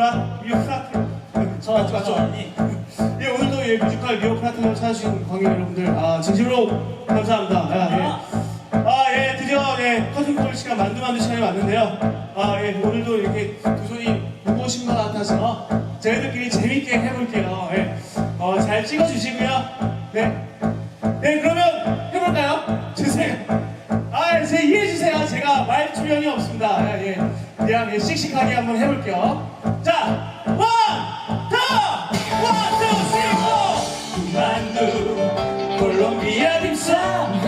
미오 프라트 저 맞죠 맞죠? 예 오늘도 예 뮤지컬 미오 프라트를 찾아주신 관객 여러분들 아 진심으로 감사합니다 아, 예. 아, 예, 드디어 예, 커튼콜 시간 만두 만두 시간이 왔는데요. 아, 예, 오늘도 이렇게 두 손이 무거우신 것 같아서 저희들끼리 재밌게 해볼게요. 예, 어, 잘 찍어주시고요. 네, 네, 그냥 예, 씩씩하게 한번 해볼게요. 자, 원, 투, 원, 투, 쓰리, 포. 만두, 콜롬비아 딤섬.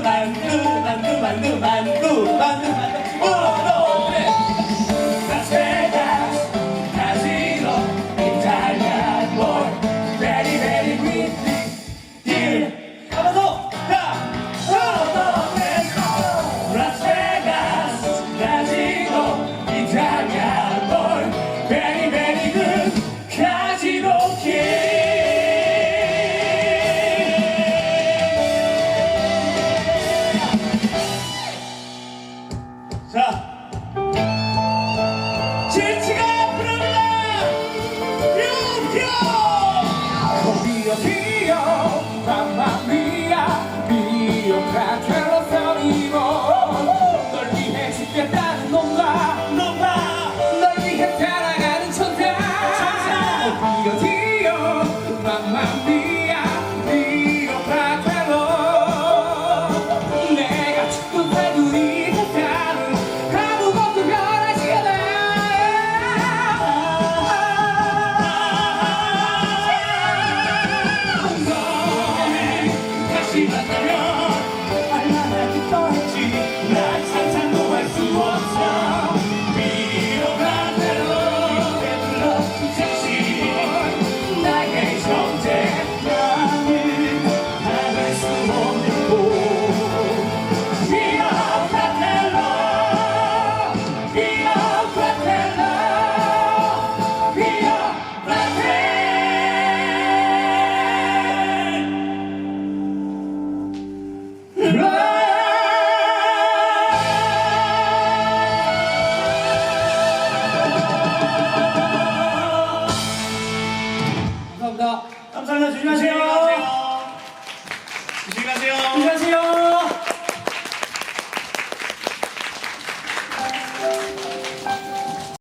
Mandu, Mandu, Mandu, Mandu, Mandu. 자, 제치가 부른다. 뮤지오. 코리아 피오 마마미아 미오카 캘로서리모 널 위해 죽겠다는 놈과 너가. 널 위해 따라가는 천사. 천사! 디오 디오 마마미아. 조심히 가세요.